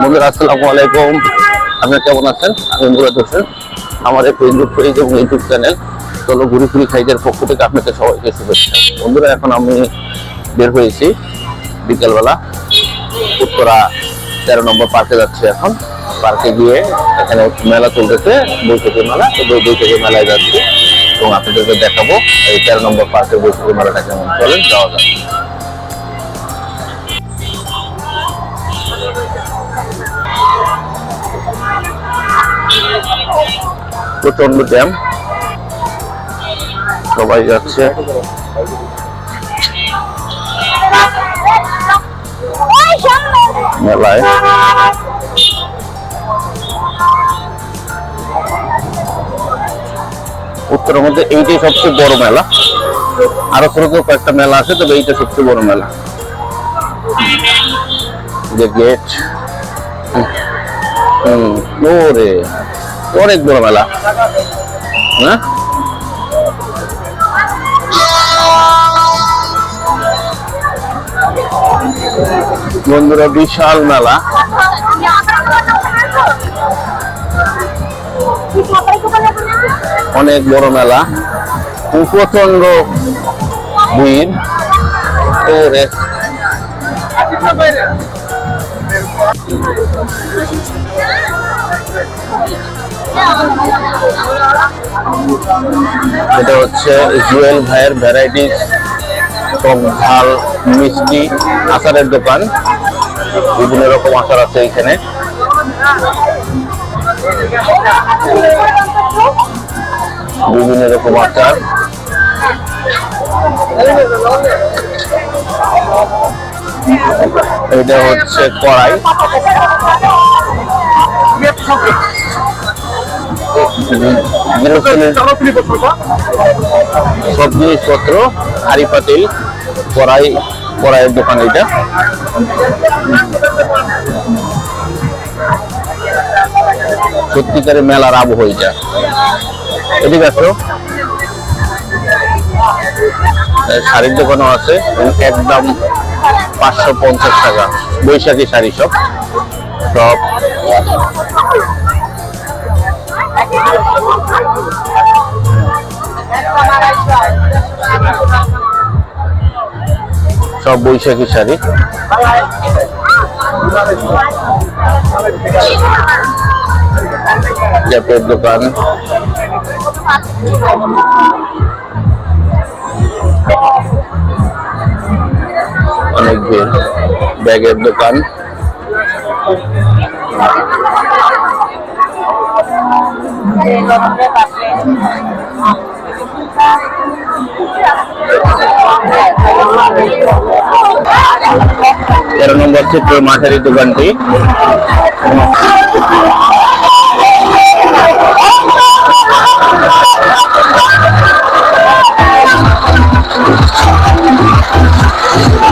বন্ধুরা, আসসালামু আলাইকুম। আপনারা কেমন আছেন? আমি মুরাদ হোসেন আমাদের ফেসবুক পেজ এবং ইউটিউব চ্যানেল চলো ঘুরি ঘুরি খাইদের পক্ষ থেকে আপনাদের সবাইকে শুভেচ্ছা। বন্ধুরা, এখন আমি বের হয়েছি বিকেলবেলা। উত্তরা তেরো নম্বর পার্কে যাচ্ছি এখন। পার্কে গিয়ে এখানে মেলা চলতেছে বৈশাখী মেলা। তো বৈশাখী মেলায় যাচ্ছি এবং আপনাদেরকে দেখাবো এই তেরো নম্বর পার্কের বৈশাখী মেলাটা কেমন। চলেন, যাওয়া যাক। প্রচণ্ড জ্যাম সবাই যাচ্ছে। মেলায়। উত্তরের মধ্যে এইটাই সবচেয়ে বড় মেলা। আরও ছোট ছোট কয়েকটা মেলা আছে, তবে এইটা সবচেয়ে বড় মেলা। যে গেট ওরে। অনেক বড় মেলা। হ্যাঁ? বন্ধুরা বিশাল মেলা। অনেক বড় মেলা। প্রচণ্ড ভিড়। ওরে এটা হচ্ছে জুয়েল ভাইয়ের ভ্যারাইটিস টক ঝাল, মিষ্টি, আচারের দোকান। বিভিন্ন রকম আচার আছে এখানে। বিভিন্ন রকম আচার। এটা হচ্ছে কড়াই। সব জিনিসপত্র হাড়ি পাতিল কড়াই কড়াইয়ের দোকান এটা সত্যিকারের মেলার আবহ এটা এদিকে আসো। শাড়ির দোকানও আছে একদম পাঁচশো পঞ্চাশ টাকা বৈশাখী শাড়ি সব সব। সব বৈশাখী শাড়ি। জ্যাপের দোকান। অনেক ব্যাগের দোকান। তেরো নম্বর চিত্র মাঝারি দোকানটি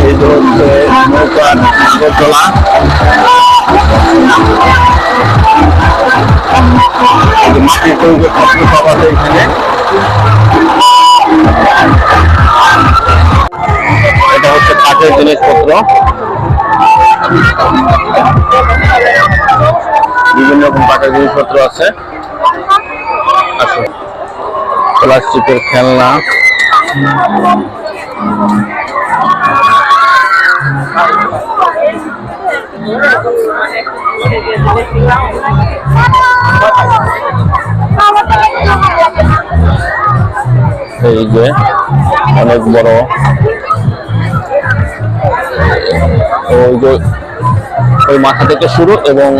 এই যে হচ্ছে নৌকার আগরতলা এই যে মাটির তৈরি সব এখানে এটা হচ্ছে কাঠের জিনিসপত্র। বিভিন্ন রকম কাঠের জিনিসপত্র আছে। প্লাস্টিকের খেলনা। এই যে, অনেক বড়। ওই যে, ওই মাথা থেকে শুরু এবং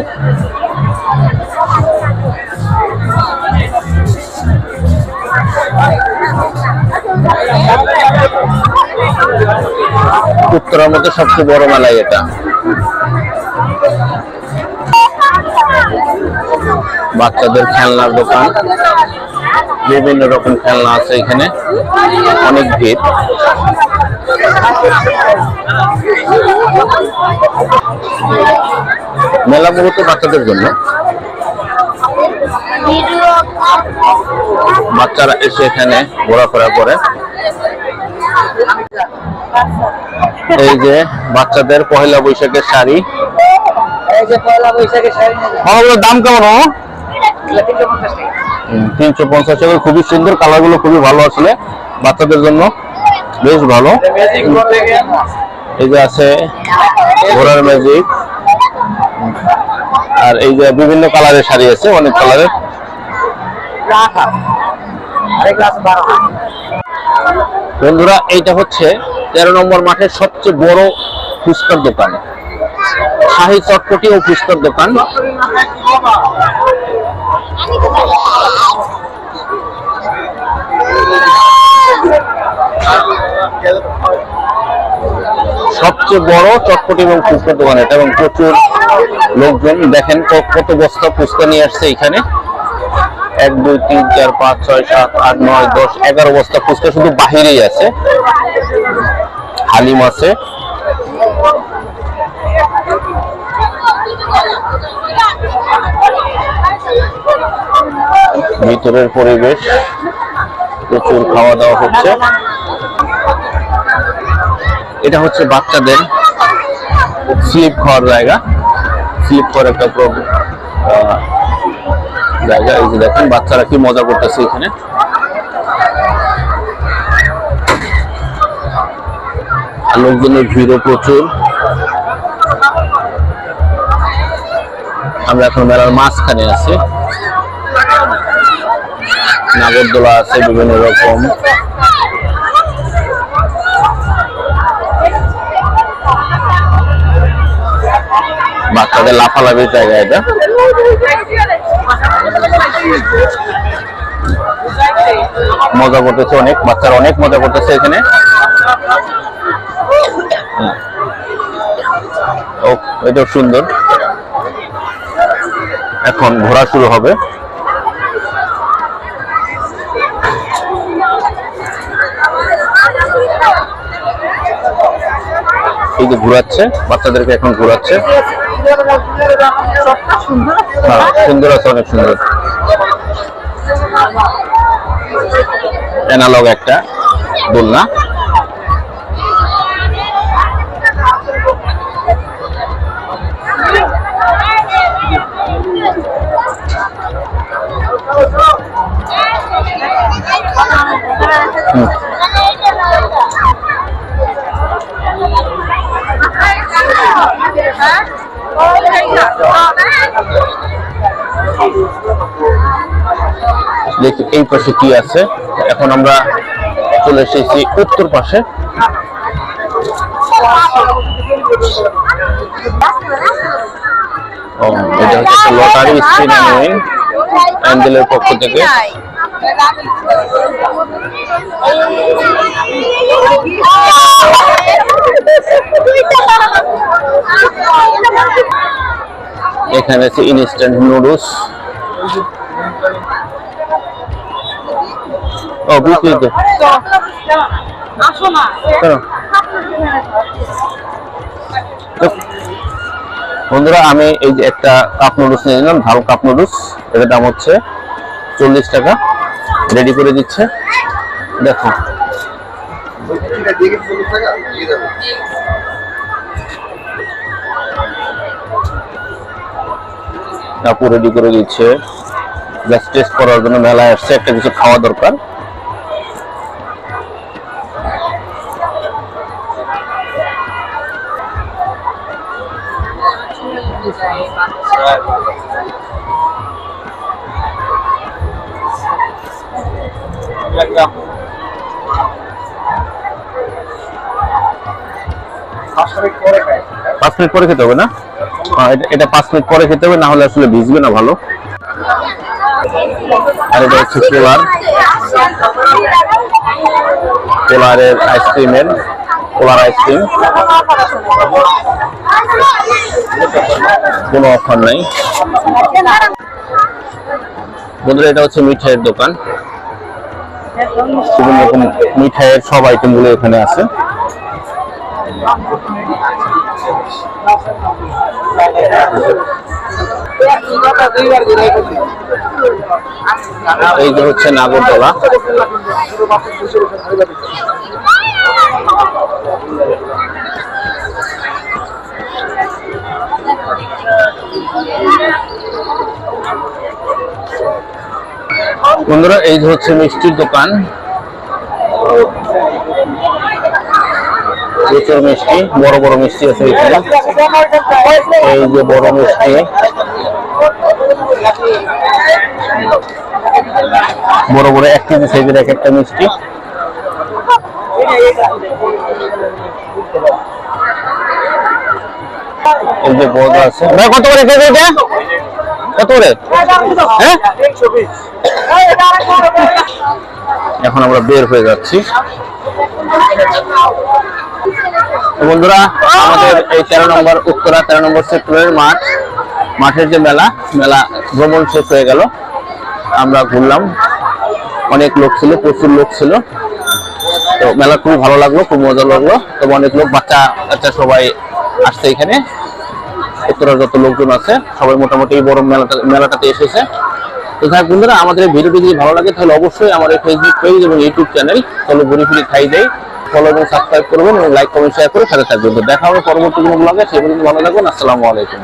উত্তরার মধ্যে সবচেয়ে বড় মেলাই এটা। বাচ্চাদের খেলনার দোকান। বিভিন্ন রকম খেলনা আছে এখানে। অনেক ভিড়। মেলা মূলত বাচ্চাদের জন্য। বাচ্চারা এসে এখানে ঘোরাফেরা করে। এই যে বাচ্চাদের পহেলা বৈশাখের শাড়ি। যে পয়লা বৈশাখে শাড়ি মামাগুলোর দাম কেমন তিনশো পঞ্চাশ টাকা। খুবই সুন্দর কালারগুলো খুবই ভালো আসলে বাচ্চাদের জন্য বেশ ভালো। এই যে আছে ঘোড়ার ম্যাজিক আর এই যে বিভিন্ন কালারের শাড়ি আছে অনেক কালারের। বন্ধুরা এইটা হচ্ছে তেরো নম্বর মাঠের সবচেয়ে বড় ফুচকার দোকান। শাহী চটপটি ও ফুচকার দোকান। সবচেয়ে বড় চটপটি এবং ফুচকার দোকান এটা এবং প্রচুর লোকজন। দেখেন কত বস্তা ফুচকা নিয়ে আসছে এখানে। এক, দুই, তিন, চার, পাঁচ, ছয়, সাত, আট, নয়, দশ, এগারো বস্তা ফুচকা শুধু বাহিরেই আছে। হালিম আছে। ভিতরের পরিবেশ, প্রচুর খাওয়া দাওয়া হচ্ছে। এটা হচ্ছে বাচ্চাদের স্লিপ খাওয়ার জায়গা। স্লিপ করার একটা জায়গা। এই যে দেখেন, বাচ্চারা কি মজা করতেছে এখানে। লোকজনের ভিড়ও প্রচুর। আমরা এখন মেলার মাঝখানে আছি। নাগরদোলা আছে বিভিন্ন রকম। বাচ্চাদের লাফালাফির জায়গা এটা। মজা করতেছে অনেক, বাচ্চারা অনেক মজা করতেছে এখানে। ও, এটাও সুন্দর। এখন ঘোরা শুরু হবে। এই যে ঘুরাচ্ছে বাচ্চাদেরকে এখন ঘুরাচ্ছে। হ্যাঁ, সুন্দর আছে অনেক সুন্দর অ্যানালগ একটা দোলনা। দেখি, এই পাশে কি আছে? এখন আমরা চলে এসেছি উত্তর পাশে। এটা হচ্ছে লটারি পক্ষ থেকে। এখানে আছে ইনস্ট্যান্ট নুডলস ও বন্ধুরা আমি এই যে একটা কাপ নুডলস নিয়ে নিলাম ঝাল কাপ নুডলস এটার দাম হচ্ছে চল্লিশ টাকা। রেডি করে দিচ্ছে। দেখো। আপু রেডি করে দিচ্ছে। জাস্ট টেস্ট করার জন্য মেলায় আসছে একটা কিছু খাওয়া দরকার। পাঁচ মিনিট পরে খেতে হবে না? হ্যাঁ, এটা- পাঁচ মিনিট পরে খেতে হবে না হলে আসলে ভিজবে না ভালো। আর এটা হচ্ছে পোলার। পোলারের আইসক্রিমের পোলার আইসক্রিম কোনো অফার নাই। বন্ধুরা, এটা হচ্ছে মিঠাইয়ের দোকান। বিভিন্ন রকম মিঠাইয়ের সব আইটেমগুলো এখানে আছে। এই যে হচ্ছে নাগরদোলা। বন্ধুরা, এই হচ্ছে মিষ্টির দোকান। প্রচুর মিষ্টি, বড় বড় মিষ্টি আছে এখানে। এই যে বড় মিষ্টি। বড় বড় এক কেজি সাইজের এক একটা মিষ্টি। এই যে বড় আছে। কত করে কেজি এটা? কত করে? হ্যাঁ? এখন আমরা বের হয়ে যাচ্ছি। বন্ধুরা, আমাদের এই তেরো নম্বর উত্তরা, তেরো নম্বর সেক্টরের মাঠ, মাঠের যে মেলা মেলা ভ্রমণ শেষ হয়ে গেল। আমরা ঘুরলাম। অনেক লোক ছিল, প্রচুর লোক ছিল। তো মেলা খুব ভালো লাগল, খুব মজা লাগল। তো অনেক লোক বাচ্চা বাচ্চা সবাই আসছে এখানে। উত্তরার যত লোকজন আছে, সবাই মোটামুটি এই বড় মেলাটা, মেলাটাতে এসেছে। তো হোক বন্ধুরা, আমাদের ভিডিওটি যদি ভালো লাগে, তাহলে অবশ্যই আমার এই ফেসবুক পেজ এবং ইউটিউব চ্যানেল চলো ঘুরে ফিরে খাই দেয় ফলো এবং সাবস্ক্রাইব করবেন এবং লাইক কমেন্ট শেয়ার করে সাথে থাকবেন। তো দেখা হবে পরবর্তী কোনো ব্লগে সেগুলো ভালো লাগবেন আসসালামু আলাইকুম।